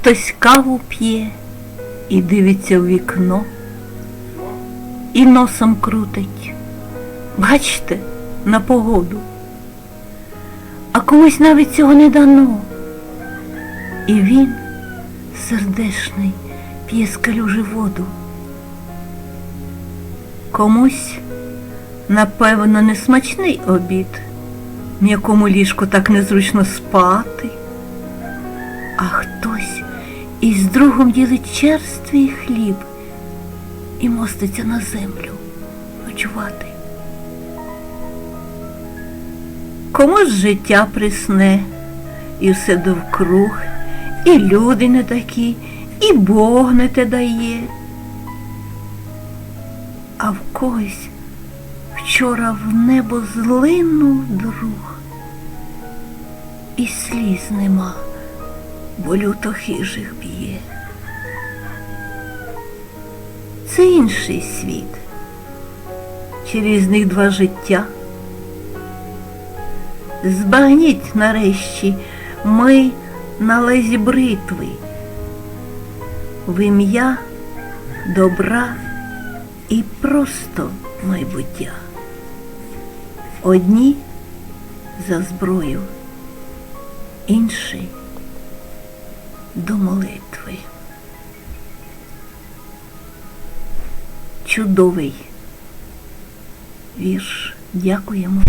Хтось каву п'є і дивиться в вікно, і носом крутить. Бачите, на погоду. А комусь навіть цього не дано. І він, сердешний, п'є з калюжі воду. Комусь, напевно, несмачний обід, в якому ліжку так незручно спати, а хтось із другом ділить черствий хліб і моститься на землю ночувати. Комусь життя присне, і все довкруг, і люди не такі, і Бог не те дає. А в когось вчора в небо злинув друг, і сліз нема, бо люто хижих б'є. Це інший світ, через них два життя. Збагніть нарешті ми на лезі бритви, в ім'я добра і просто майбуття. Одні за зброю, інші до молитви. Чудовий вірш. Дякуємо.